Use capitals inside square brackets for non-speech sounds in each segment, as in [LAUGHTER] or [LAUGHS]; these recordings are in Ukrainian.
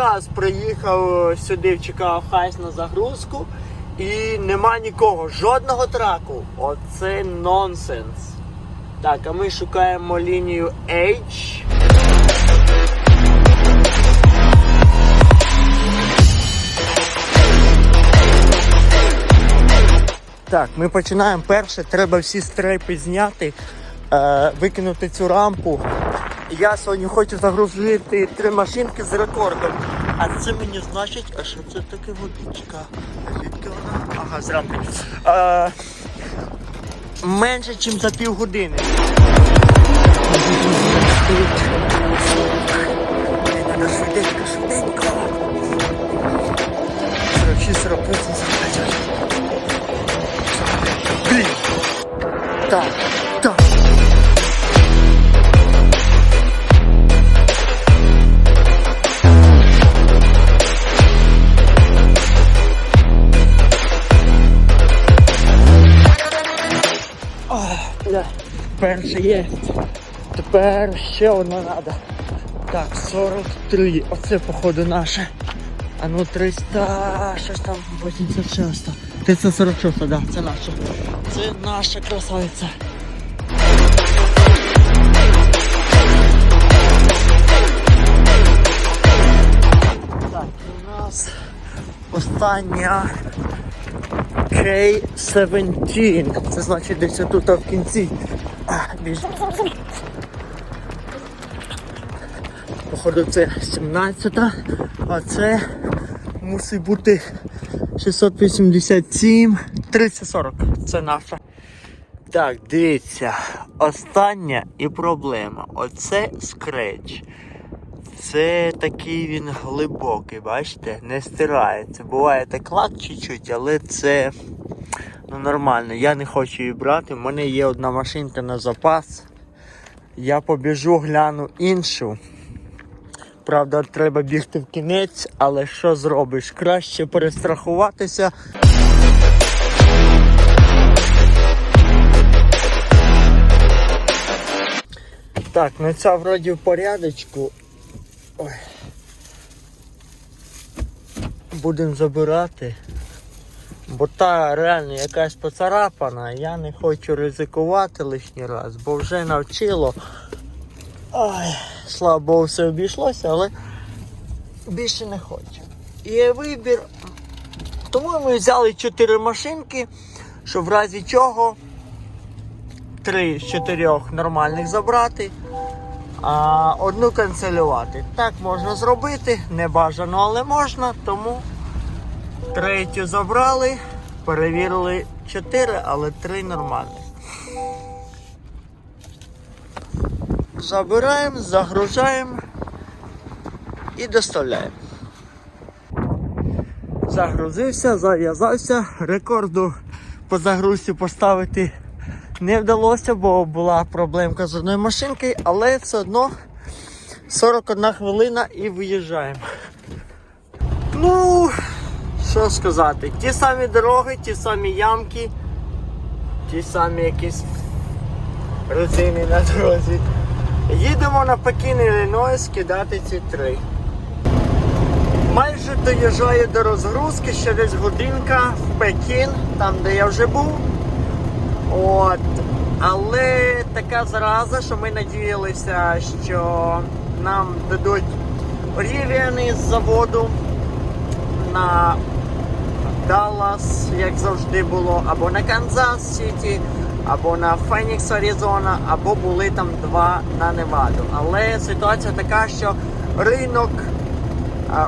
раз приїхав сюди в Чикаго Хайс на загрузку і нема нікого, жодного траку. Оце нонсенс. Так, а ми шукаємо лінію H. Так, ми починаємо перше. Треба всі стрейпи зняти, е, викинути цю рампу. Я сьогодні хочу загрузити три машинки з рекордом. А це мені значить, а що це таке водичка? Звідки вона? Ага, з рамки. Е, менше, ніж за півгодини. Треба швиденько, швиденько. 46, 48, 45. Блін. Так, Перше є. Тепер ще одна треба. Так, 43. Оце походу наше. А ну 300, щось там 86. 346, так, да, це наша. Це наша красавиця. Так, у нас остання K17. Це значить десь тут в кінці. Більш. Походу це 17, а це мусить бути 687, 3040. Це наша. Так, дивіться, остання і проблема. Оце скреч. Це такий він глибокий, бачите, не стирається. Буває так лак чуть-чуть, але це ну, нормально. Я не хочу її брати. У мене є одна машинка на запас. Я побіжу, гляну іншу. Правда, треба бігти в кінець, але що зробиш? Краще перестрахуватися. Так, ну ця вроді в порядочку. Ой. Будемо забирати. Бо та реально якась поцарапана, я не хочу ризикувати лишній раз, бо вже навчило. Ой, слава Богу, все обійшлося, але більше не хочу. Є вибір. Тому ми взяли 4 машинки, щоб в разі чого три з чотирьох нормальних забрати, а одну канцелювати. Так можна зробити, не бажано, але можна, тому третю забрали, перевірили 4, але 3 нормальних. Забираємо, загружаємо і доставляємо. Загрузився, зав'язався. Рекорду по загрузці поставити не вдалося, бо була проблемка з одною машинкою, але все одно 41 хвилина і виїжджаємо. Ну, що сказати, ті самі дороги, ті самі ямки, ті самі якісь резини на дорозі. Їдемо на Пекін, Іллінойс кидати ці три. Майже доїжджаю до розгрузки, ще десь годинка в Пекін, там де я вже був. От. Але така зараза, що ми надіялися, що нам дадуть рівень з заводу на Даллас, як завжди було, або на Канзас Сіті, або на Фенікс, Аризона, або були там два на Неваду. Але ситуація така, що ринок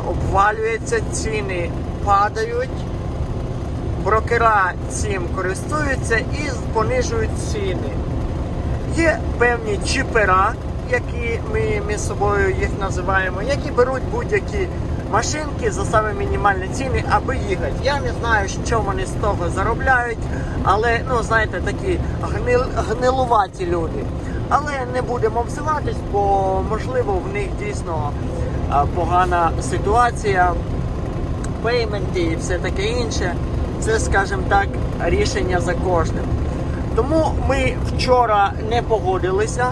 обвалюється, ціни падають, брокера цим користуються і понижують ціни. Є певні чіпера, які ми між собою їх називаємо, які беруть будь-які машинки за саме мінімальні ціни, аби їхати. Я не знаю, що вони з того заробляють, але ну знаєте, такі гнил, гнилуваті люди. Але не будемо обзиватись, бо можливо в них дійсно погана ситуація, пейменти і все таке інше. Це, скажімо так, рішення за кожним. Тому ми вчора не погодилися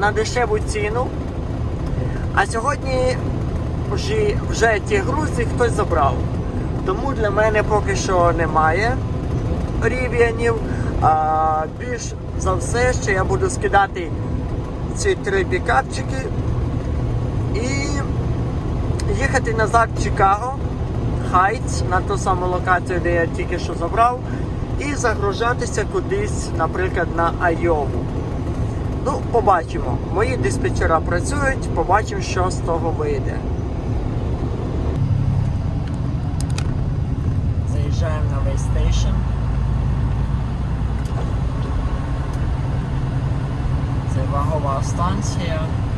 на дешеву ціну. А сьогодні вже, вже ті грузи хтось забрав. Тому для мене поки що немає рів'янів. А більш за все, що я буду скидати ці три пікапчики і їхати назад в Чикаго, Хайтс, на ту саму локацію, де я тільки що забрав, і загружатися кудись, наприклад, на Айову. Ну, побачимо. Мої диспетчера працюють, побачимо, що з того вийде. Заїжджаємо на вейстейшн. Це вагова станція. В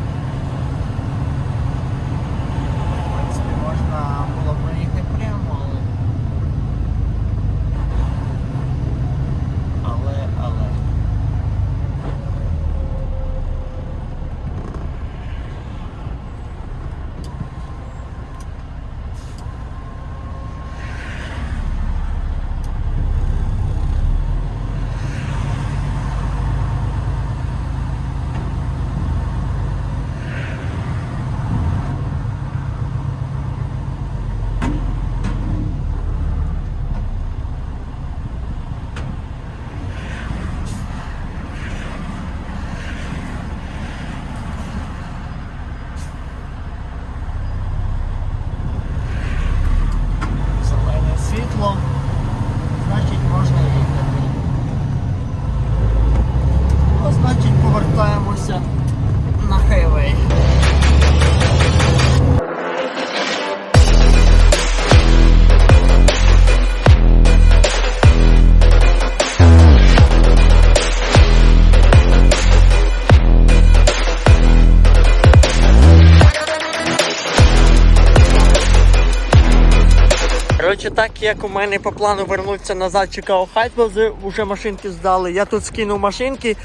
так як у мене по плану вернутися назад, чекав хайт, вже- машинки здали. Я тут скинув машинки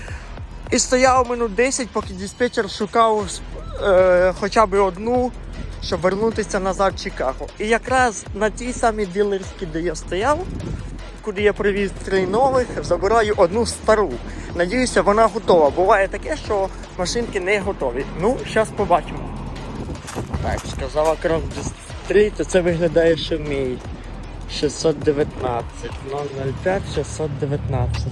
і стояв минут 10, поки диспетчер шукав е, хоча б одну, щоб вернутися назад в Чикаго. І якраз на тій самій дилерській, де я стояв, куди я привіз три нових, забираю одну стару. Надіюся, вона готова. Буває таке, що машинки не готові. Ну, зараз побачимо. Так, сказала кров 3, то це виглядає, що мій 619. 005 619.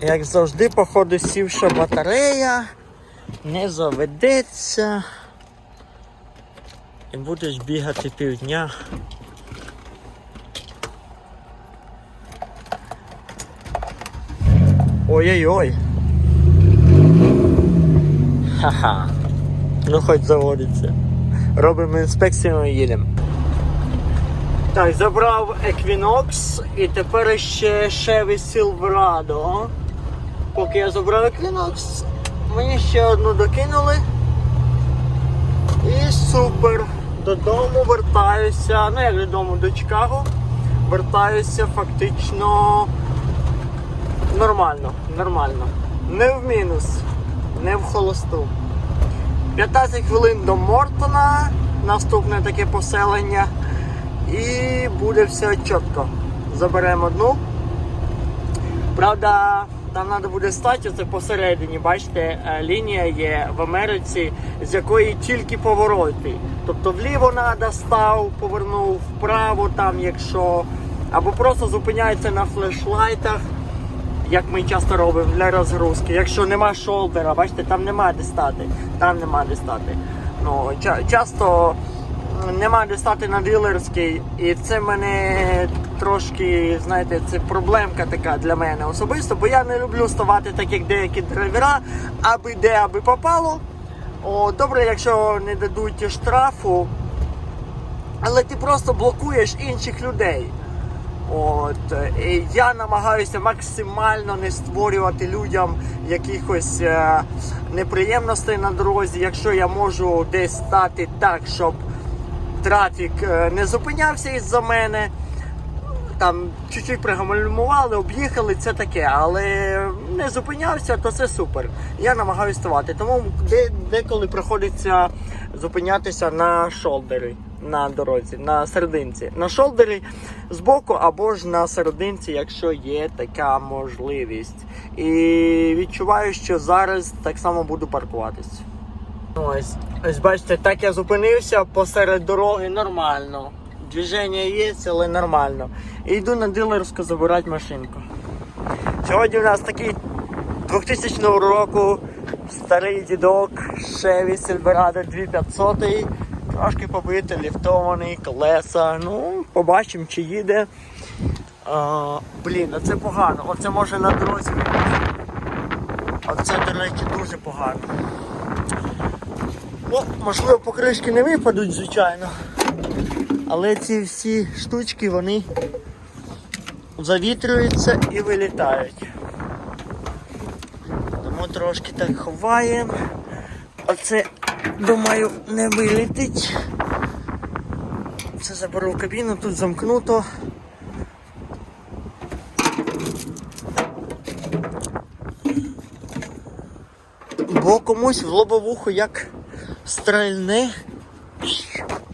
Як завжди, походу сівша батарея, не заведеться. І будеш бігати півдня. Ой-ой-ой. Ха-ха. Ну хоч заводиться. Робимо інспекцію і їдемо. Так, забрав Equinox і тепер ще Chevy Silverado. Поки я забрав Equinox, мені ще одну докинули. І супер. Додому вертаюся. Ну як додому до Чикаго. Вертаюся фактично нормально, нормально. Не в мінус, не в холосту. 15 хвилин до Мортона, наступне таке поселення. І буде все чітко. Заберемо одну. Правда, там треба буде стати це посередині. Бачите, е, лінія є в Америці, з якої тільки повороти. Тобто вліво треба став, повернув вправо, там якщо. Або просто зупиняється на флешлайтах, як ми часто робимо для розгрузки. Якщо нема шолдера, бачите, там нема де стати. Там нема де стати. Ну, ча- часто нема де стати на дилерській, і це мене трошки, знаєте, це проблемка така для мене особисто, бо я не люблю ставати так, як деякі драйвера, аби де, аби попало. О, добре, якщо не дадуть штрафу, але ти просто блокуєш інших людей. От, е, я намагаюся максимально не створювати людям якихось е, неприємностей на дорозі, якщо я можу десь стати так, щоб трафік е, не зупинявся із-за мене. Там чуть-чуть пригамальмували, об'їхали, це таке, але не зупинявся, то це супер. Я намагаюся ставати. Тому де, деколи приходиться зупинятися на шолдери. На дорозі, на серединці. На шолдері збоку або ж на серединці, якщо є така можливість. І відчуваю, що зараз так само буду паркуватись. Ось, ось бачите, так я зупинився посеред дороги нормально. Движення є, але нормально. І йду на дилерську забирати машинку. Сьогодні у нас такий 2000 року старий дідок Chevy Silverado 2500. Трошки побитий, ліфтований, колеса. Ну, побачимо, чи їде. А, блін, а це погано. Оце може на дорозі. Оце, до речі, дуже погано. Ну, можливо, покришки не випадуть, звичайно. Але ці всі штучки вони завітрюються і вилітають. Тому трошки так ховаємо. Оце, думаю, не вилетить. Це заберу в кабіну, тут замкнуто. Бо комусь в лобовуху як стрельне.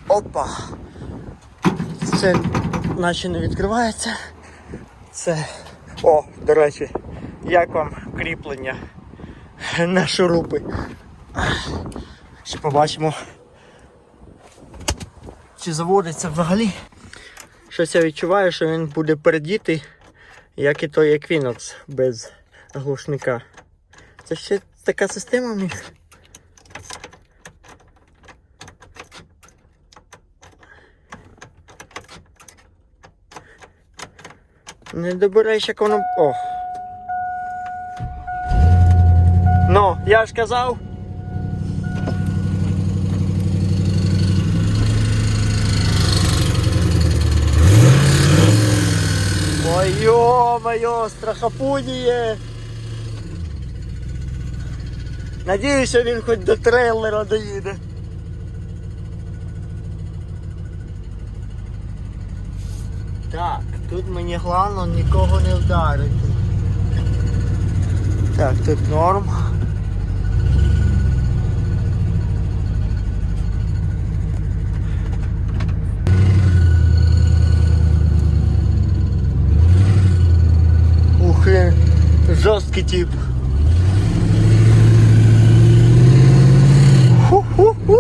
Опа. Це наче не відкривається. Це. О, до речі, як вам кріплення на шурупи. Ще побачимо. Чи заводиться взагалі. Щось я відчуваю, що він буде передітий, як і той Equinox без глушника. Це ще така система в них. Не добереш, як воно. О. Ну, я ж казав. Ой, ё-моё, страхопудіє. Надіюся, він хоч до трейлера доїде. Так, тут мені головне нікого не вдарити. Так, тут норм. Ух, і жорсткий тип. Ху-ху-ху!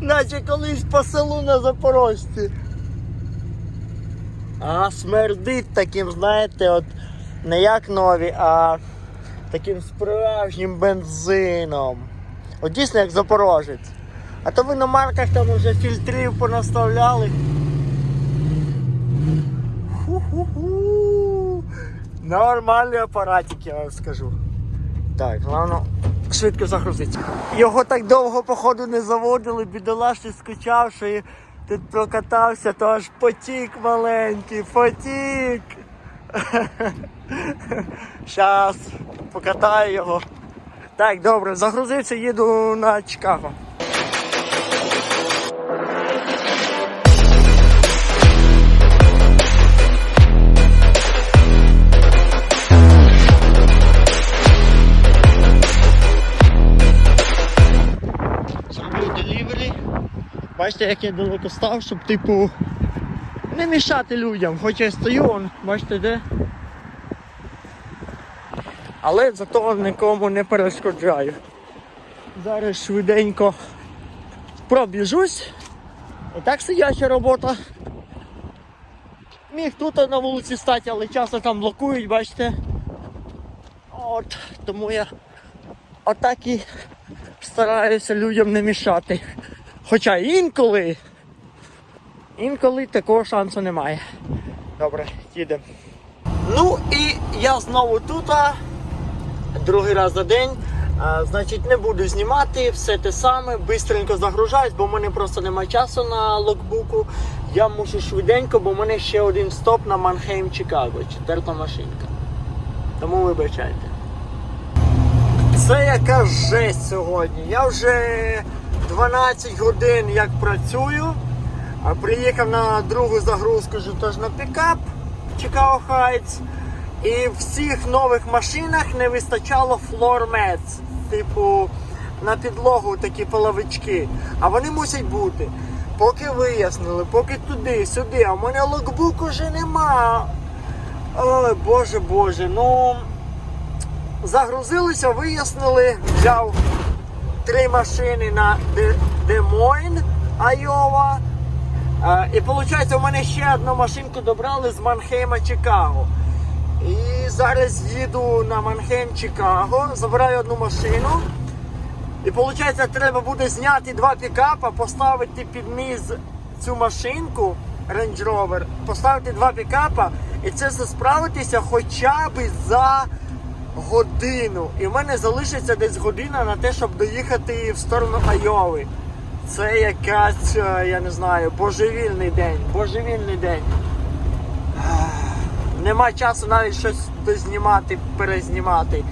Наче колись по селу на Запорожці. А смердить таким, знаєте, от не як нові, а таким справжнім бензином. От дійсно як Запорожець. А то ви на марках там вже фільтрів понаставляли. Ху-ху-ху. Нормальний апаратик, я вам скажу. Так, головне швидко загрузити. Його так довго, походу, не заводили, бідолашний скучав, що і тут прокатався, то аж потік маленький, потік. [LAUGHS] Щас покатаю його. Так, добре, загрузився, їду на Чикаго. Бачите, як я далеко став, щоб типу не мішати людям. Хоч я стою, он, бачите де. Але зато нікому не перешкоджаю. Зараз швиденько пробіжусь. І так сидяча робота. Міг тут на вулиці стати, але часто там блокують, бачите. От, тому я отак і стараюся людям не мішати. Хоча інколи, інколи такого шансу немає. Добре, їдемо. Ну і я знову тут, другий раз за день. А, значить, не буду знімати все те саме, бистренько загружаюсь, бо в мене просто немає часу на локбуку. Я мушу швиденько, бо в мене ще один стоп на Манхейм Чикаго, четверта машинка. Тому вибачайте. Це яка жесть сьогодні. Я вже 12 годин як працюю, приїхав на другу загрузку ж теж на пікап Chicago Heights. І в всіх нових машинах не вистачало mats, типу на підлогу такі половички. А вони мусять бути. поки вияснили, поки туди, сюди, а в мене локбук уже нема. Ой, боже боже, ну загрузилися, вияснили, взяв три машини на Де- Демойн, Айова. Е, І виходить, у мене ще одну машинку добрали з Манхейма, Чикаго. І зараз їду на Манхейм, Чикаго, забираю одну машину. І виходить, треба буде зняти два пікапа, поставити під низ цю машинку Range Rover, поставити два пікапа і це справитися хоча б за годину. І в мене залишиться десь година на те, щоб доїхати в сторону Айови. Це якась, е, я не знаю, божевільний день. Божевільний день. Нема часу навіть щось дознімати, перезнімати.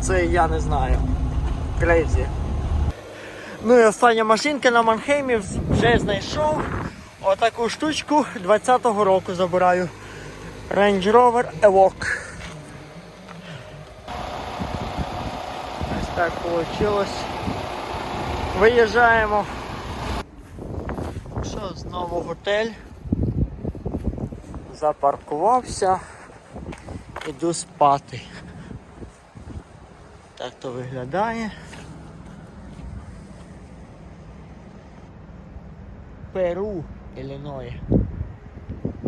Це я не знаю. Крейзі. Ну і остання машинка на Манхеймі вже знайшов. Отаку штучку 20-го року забираю. Range Rover Evoque. Так вийшло. Виїжджаємо. Що, знову готель. Запаркувався. Іду спати. Так то виглядає. Перу, Ілліной.